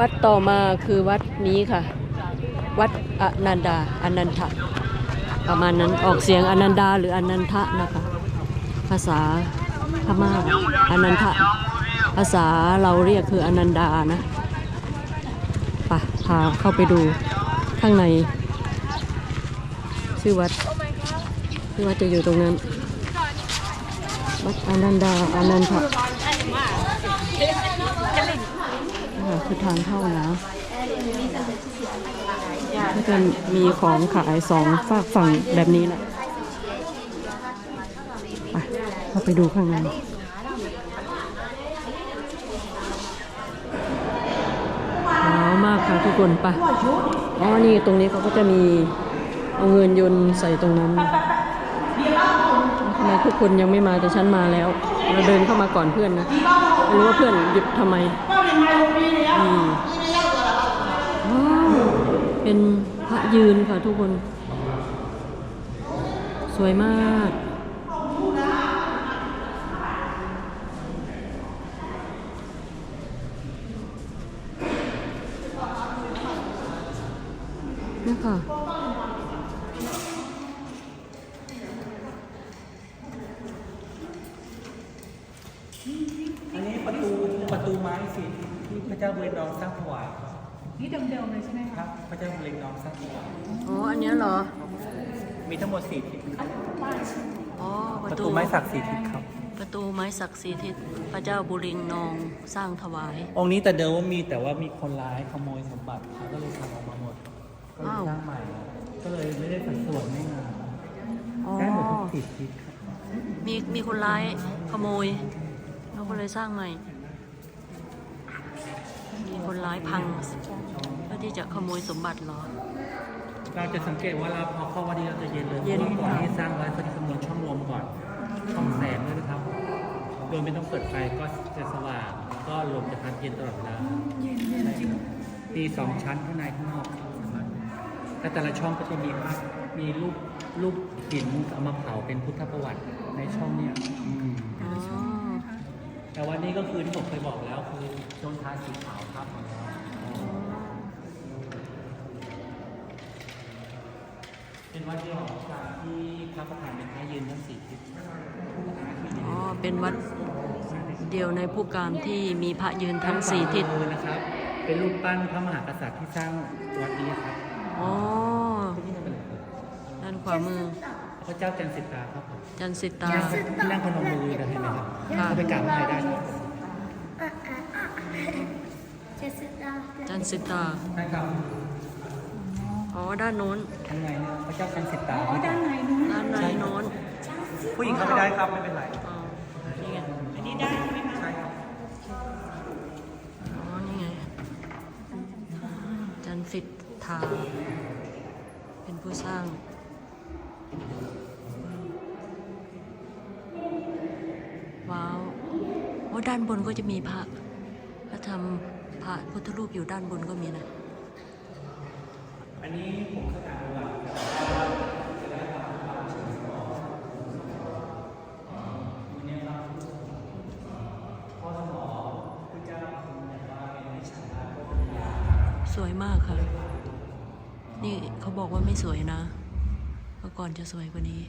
วัดต่อมาคือวัดนี้ค่ะ วัดอนันดาอนันทะประมาณนั้นออกเสียงอนันดาหรืออนันทะนะคะ ภาษาพม่าอนันทะ ภาษาเราเรียกคืออนันดานะปะพาเข้าไปดูข้างใน ชื่อวัดชื่อวัดจะอยู่ตรงนั้น วัดอนันดาอนันทะ ค่ะคือทางเข้านะก็จะมีของขายสองฝากฝั่งแบบนี้แหละไปเข้าไปดูข้างในว้าวมากค่ะทุกคนไปะอ๋อนี่ตรงนี้เขาก็จะมีเอาเงินยนต์ใส่ตรงนั้นทำไมทุกคนยังไม่มาแต่ฉันมาแล้ว เราเดินเข้ามาก่อนเพื่อนนะไม่รู้ว่าเพื่อนหยุดทำไม เป็นพระยืนค่ะทุกคน สวยมากเนี่ยค่ะอันนี้ประตูประตูไม้สิ ที่พระเจ้าเวรนองสร้างถวายนี่เดิมๆเลยใช่ไหมคคะรับ พระเจ้าเวรนองสร้างถวายอ๋อ อันเนี้ยเหรอ มีทั้งหมดสี่ทิศครับอ๋อ ปประระตูตูไม้สักสี่ทิศครับ ประตูไม้ศักดิ์สิทธิ์ที่พระเจ้าบุริงนองสร้างถวาย องค์นี้แต่เดิมว่ามีแต่ว่ามีคนร้ายขโมยสมบัติเขาก็เลยทำออกมาหมด ก็เลยอ้าว สร้างใหม่ ก็เลยไม่ได้สัดส่วนไม่งามอ๋อ ได้หมดทุกสี่ทิศครับมีมีคนร้ายขโมยเราก็เลยสร้างใหม่ มีคนร้ายพังเพื่อที่จะขโมยสมบัติเหรอ เราจะสังเกตว่าเราพอเข้าวัดนี้เราจะเย็นเลยเย็นเพราะว่าก่อนที่สร้างไว้เขาจะคำนวณช่องลมก่อน ช่องแสงด้วยนะครับ โดยไม่ต้องเปิดไฟก็จะสว่างแล้วก็ลมจะพัดเย็นตลอดเวลาเย็นเย็นจริงมีสองชั้นข้างในข้างนอกนะครับและแต่ละช่องก็จะมีภาพมีรูปรูปหินเอามาเผาเป็นพุทธประวัติในช่องเนี่ยอืม อ๋อ แต่วันนี้ก็คือที่ผมเคยบอกแล้วคือช่วงท้ายสีขาวครับหมดแล้วเป็นวัดที่ออกจากที่พระประธานเป็นพระยืนทั้งสี่ทิศอ๋อ เป็นวัดเดียวในผู้การที่มีพระยืนทั้งสี่ทิศมือนะครับ เป็นรูปปั้นพระมหากษัตริย์ที่สร้างวัดนี้ครับ อ๋อที่นี่เป็นด้านขวามือ พระเจ้าจันทร์สิตาครับผมจันสิตา ที่นั่งพนมมือนะเห็นไหมครับค่ะ เข้าไปกราบไหว้ได้ครับจันสิตาได้ครับอ๋อ ด้านโน้น ข้างในเนี่ยพระเจ้าจันทร์สิตาอ๋อด้านในนู้นด้านในโน้นผู้หญิงเข้าไม่ได้ครับไม่เป็นไรอ๋อนี่ไง อันนี้ได้ไหมคะใช่ครับอ๋อ นี่ไง จันสิทธา เป็นผู้สร้าง ว้าวโอ้ด้านบนก็จะมีพระพระธรรมพระพุทธรูปอยู่ด้านบนก็มีนะ อันนี้ผมเคยอ่านประวัติพ่อสมอพระเจ้าทรงแบบว่าเป็นวิชาการสวยมากค่ะ นี่เขาบอกว่าไม่สวยนะเมื่อก่อนจะสวยกว่านี้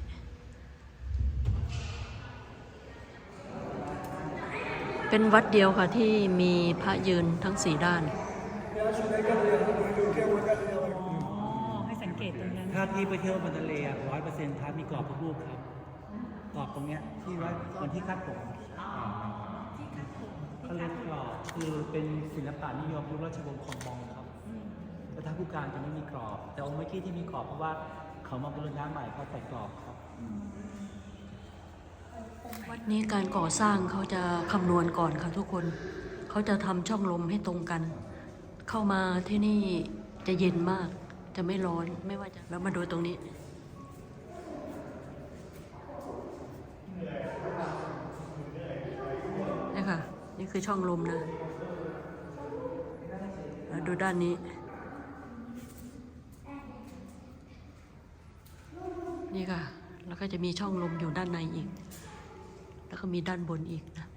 เป็นวัดเดียวค่ะที่มีพระยืนทั้งสี่ด้านอ๋อให้สังเกตตรงนั้นถ้าที่ไปเที่ยวมันทะเลร้อยเปอร์เซ็นต์ท้ามีกรอบพระรูปครับกรอบตรงเนี้ยที่ว่าวันที่คาดผมเขาเรียกกรอบคือเป็นศิลปะนิยมยุคราชวงศ์คองบองครับแต่ถ้าผู้การจะไม่มีกรอบ แต่องค์เมื่อกี้ที่มีกรอบเพราะว่าเขามาบูรณะใหม่เขาใส่กรอบครับ วัดนี้การก่อสร้างเขาจะคำนวณก่อนค่ะทุกคน เขาจะทำช่องลมให้ตรงกัน เข้ามาที่นี่จะเย็นมาก จะไม่ร้อนไม่ว่าจะแล้วมาดูตรงนี้นี่ค่ะ นี่คือช่องลมนะแล้วดูด้านนี้ นี่ค่ะ แล้วก็จะมีช่องลมอยู่ด้านในอีก แล้วก็มีด้านบนอีกนะ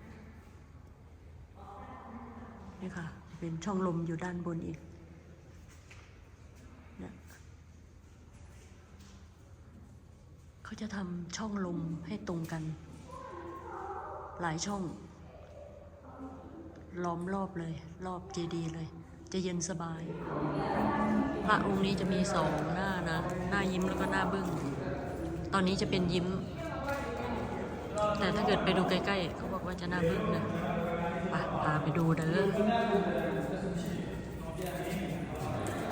นี่ค่ะ เป็นช่องลมอยู่ด้านบนอีกนี่ยเขาจะทำช่องลมให้ตรงกัน หลายช่อง ล้อมรอบเลย รอบเจดีย์เลย จะเย็นสบาย พระองค์นี้จะมีสองหน้านะ หน้ายิ้มแล้วก็หน้าบึ้ง ตอนนี้จะเป็นยิ้ม แต่ถ้าเกิดไปดูใกล้ๆ เขาบอกว่าจะหน้าบึ้งนะไปพาไปดูเด้อ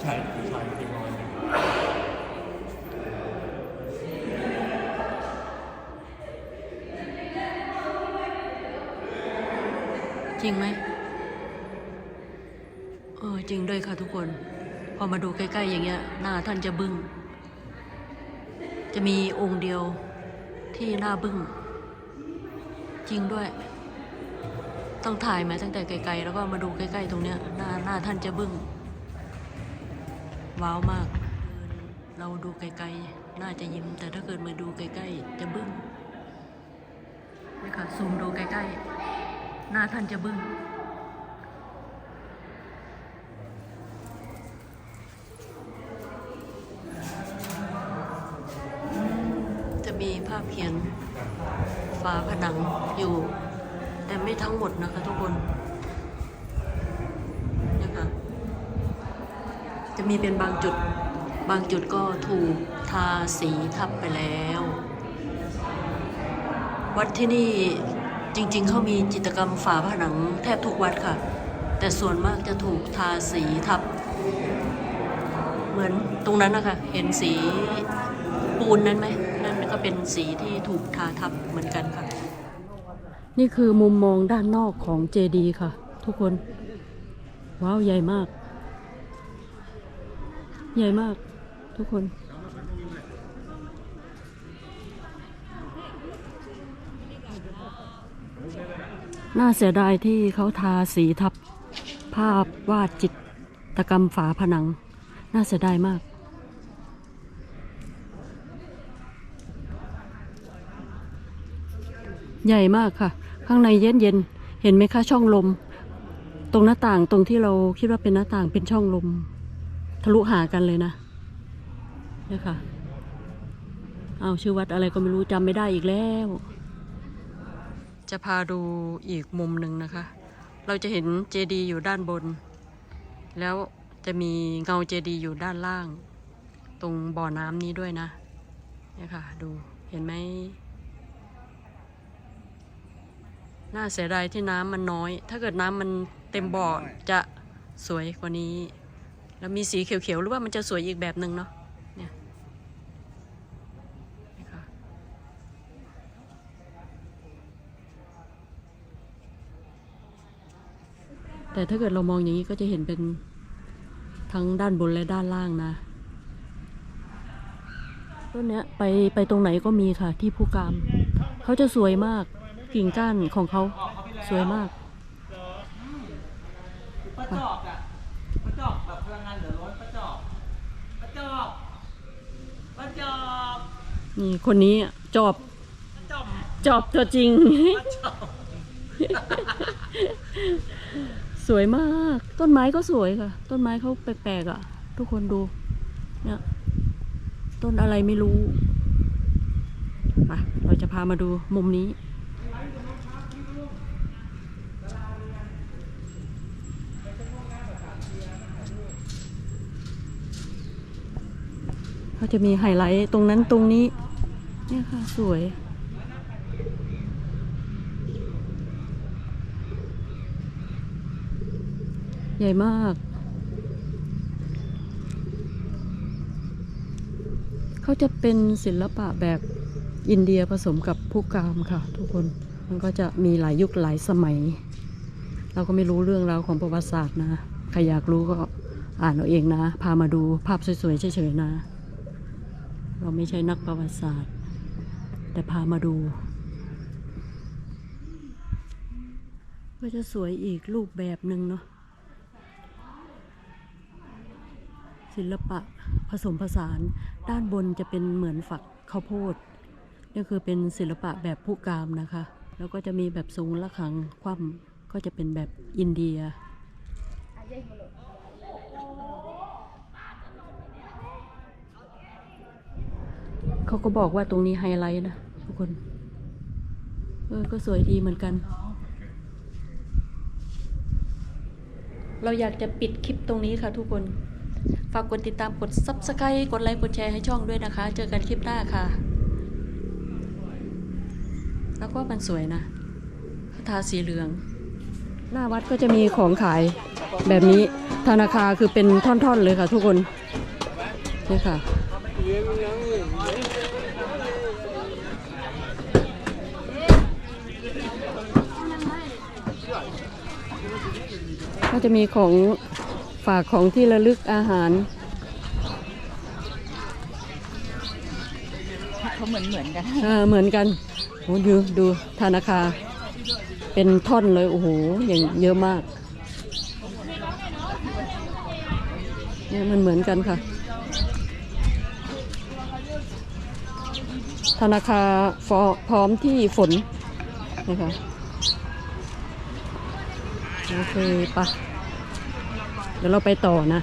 ใช่ผู้ชายที่นอยจริงไหมเออจริงด้วยค่ะทุกคน พอมาดูใกล้ๆอย่างเงี้ย หน้าท่านจะบึ้ง จะมีองค์เดียวที่หน้าบึ้ง จริงด้วย ต้องถ่ายมาตั้งแต่ไกลๆ แล้วก็มาดูใกล้ๆ ตรงเนี้ยหน้าหน้าท่านจะบึ้ง ว้าวมาก เราดูไกลๆ น่าจะยิ้ม แต่ถ้าเกิดมาดูใกล้ๆ จะบึ้งนี่ค่ะซูมดูใกล้ๆ หน้าท่านจะบึ้งจะมีภาพเขียน ฝาผนังอยู่ แต่ไม่ทั้งหมดนะคะทุกคนนะคะจะมีเป็นบางจุด บางจุดก็ถูกทาสีทับไปแล้ว วัดที่นี่จริงๆเขามีจิตรกรรมฝาผนังแทบทุกวัดค่ะ แต่ส่วนมากจะถูกทาสีทับ เหมือนตรงนั้นนะคะ เห็นสีปูนนั้นไหม ก็เป็นสีที่ถูกทาทับเหมือนกันค่ะ นี่คือมุมมองด้านนอกของเจดีค่ะ ทุกคน ว้าวใหญ่มาก ใหญ่มาก ทุกคน น่าเสียดายที่เขาทาสีทับภาพวาดจิตรกรรมฝาผนัง น่าเสียดายมาก ใหญ่มากค่ะ ข้างในเย็นเย็นเห็นไหมคะช่องลม ตรงหน้าต่างตรงที่เราคิดว่าเป็นหน้าต่างเป็นช่องลม ทะลุหากันเลยนะเนี่ยค่ะเอาชื่อวัดอะไรก็ไม่รู้จำไม่ได้อีกแล้ว จะพาดูอีกมุมหนึ่งนะคะ เราจะเห็นเจดีย์อยู่ด้านบน แล้วจะมีเงาเจดีย์อยู่ด้านล่าง ตรงบ่อน้ำนี้ด้วยนะเนี่ยค่ะ ดูเห็นไหม น่าเสียดายที่น้ำมันน้อย ถ้าเกิดน้ำมันเต็มบ่อจะสวยกว่านี้ แล้วมีสีเขียวๆหรือว่ามันจะสวยอีกแบบหนึ่งเนาะเนี่ยนี่ค่ะแต่ถ้าเกิดเรามองอย่างนี้ก็จะเห็นเป็นทั้งด้านบนและด้านล่างนะต้นเนี้ยไปไปตรงไหนก็มีค่ะที่ผู้กามเขาจะสวยมาก กิ่งก้านของเขาสวยมากป้าจอกอะป้าจอกแบบพลังงานเหลือล้นป้าจอกป้าจอกป้าจอกนี่คนนี้อะจอบป้าจอกจอบตัวจริงป้าจอกสวยมาก ต้นไม้ก็สวยค่ะ ต้นไม้เขาแปลกๆอะ ทุกคนดู เนี่ย ต้นอะไรไม่รู้ไปเราจะพามาดูมุมนี้ เขาจะมีไฮไลท์ตรงนั้นตรงนี้ เนี่ยค่ะสวย ใหญ่มาก เขาจะเป็นศิลปะแบบอินเดียผสมกับผู้กามค่ะ ทุกคน มันก็จะมีหลายยุคหลายสมัย เราก็ไม่รู้เรื่องราวของประวัติศาสตร์นะ ใครอยากรู้ก็อ่านเอาเองนะ พามาดูภาพสวยๆเฉยๆนะ เราไม่ใช่นักประวัติศาสตร์ แต่พามาดู ก็จะสวยอีกรูปแบบหนึ่งเนาะศิลปะผสมผสานด้านบนจะเป็นเหมือนฝักข้าวโพดนี่คือเป็นศิลปะแบบผู้กามนะคะ แล้วก็จะมีแบบทรงระฆังคว่ำก็จะเป็นแบบอินเดีย เขาก็บอกว่าตรงนี้ไฮไลท์นะทุกคน เออ ก็สวยดีเหมือนกัน เราอยากจะปิดคลิปตรงนี้ค่ะทุกคน ฝากกดติดตามกด subscribe กดไลค์ กดแชร์ให้ช่องด้วยนะคะ เจอกันคลิปหน้าค่ะ แล้วก็มันสวยนะเขาทาสีเหลือง หน้าวัดก็จะมีของขายแบบนี้ธนาคารคือเป็นท่อนๆเลยค่ะทุกคน นี่ค่ะ ก็จะมีของฝากของที่ระลึกอาหารเขาเหมือนเหมือนกันเออเหมือนกันโอ้ดูดูธนาคารเป็นท่อนเลย โอ้โหอย่างเยอะมากเนี่ยมันเหมือนกันค่ะ ธนาคารฟอพร้อมที่ฝนนะคะ โอเคปะเดี๋ยวเราไปต่อนะ